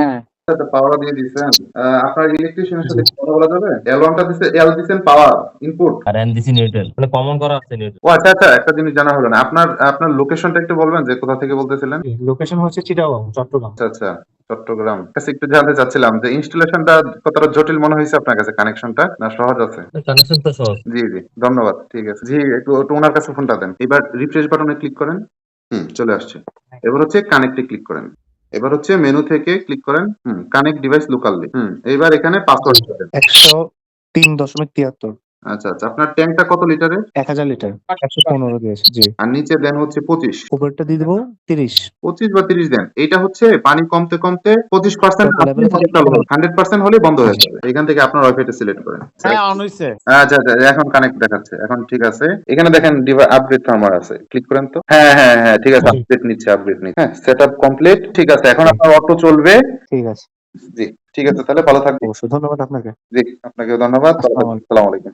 হ্যাঁ পাওয়ার দিয়ে দিচ্ছেন আপনার ইলেকট্রিশিয়ানের সাথে কথা বলা যাবে? এল ওয়ানটা দিচ্ছে এল পাওয়ার ইনপুট আর এন দিছি নিউট্রাল মানে কমন করা আছে নিউট্রাল ও আচ্ছা আচ্ছা একটা জিনিস জানা হলো না। আপনার আপনার লোকেশনটা একটু বলবেন যে কোথা থেকে বলতেছিলেন? লোকেশন হচ্ছে চিটাগং চট্টগ্রাম। আচ্ছা আচ্ছা চট্টগ্রাম। কাছে একটু জানতে চাচ্ছিলাম যে ইনস্টলেশনটা কতটা জটিল মনে হয়েছে আপনার কাছে? কানেকশনটা না সহজ আছে? কানেকশন তো সহজ। জি জি ধন্যবাদ ঠিক আছে। জি একটু একটু ওনার কাছে ফোনটা দেন। এবার রিফ্রেশ বাটনে ক্লিক করেন। হুম চলে আসছে। এবার হচ্ছে কানেক্টে ক্লিক করেন। এবার হচ্ছে মেনু থেকে ক্লিক করেন, hmm connect device locally hmm এবার এখানে পাসওয়ার্ড দিবেন। একশো তিন দশমিক তিয়াত্তর। আচ্ছা আচ্ছা। আপনার ট্যাঙ্কটা কত লিটারের এক হাজার লিটার একশো পনেরো দিয়েছে জি। আর নিচে দেন হচ্ছে পঁচিশ। উপরটা দিয়ে দেবো তিরিশ। পঁচিশ বা তিরিশ দেন। এটা হচ্ছে পানি কমতে কমতে পঁচিশ পার্সেন্ট। হান্ড্রেড পার্সেন্ট হলে বন্ধ হয়ে যাবে। এখান থেকে আপনার ওয়াইফাইটা সিলেক্ট করেন। হ্যাঁ অন হইছে। আচ্ছা আচ্ছা এখন কানেক্ট দেখাচ্ছে। এখন ঠিক আছে। এখানে দেখেন আপগ্রেড ফার্মার আছে। ক্লিক করেন তো। হ্যাঁ হ্যাঁ হ্যাঁ ঠিক আছে আপডেট নিচ্ছে আপডেট নিচ্ছে। হ্যাঁ সেট আপ কমপ্লিট ঠিক আছে। এখন আপনার অটো চলবে। ঠিক আছে। জি ঠিক আছে তাহলে ভালো থাকবেন। অবশ্যই ধন্যবাদ আপনাকে। জি আপনাকেও ধন্যবাদ। আসসালামু আলাইকুম।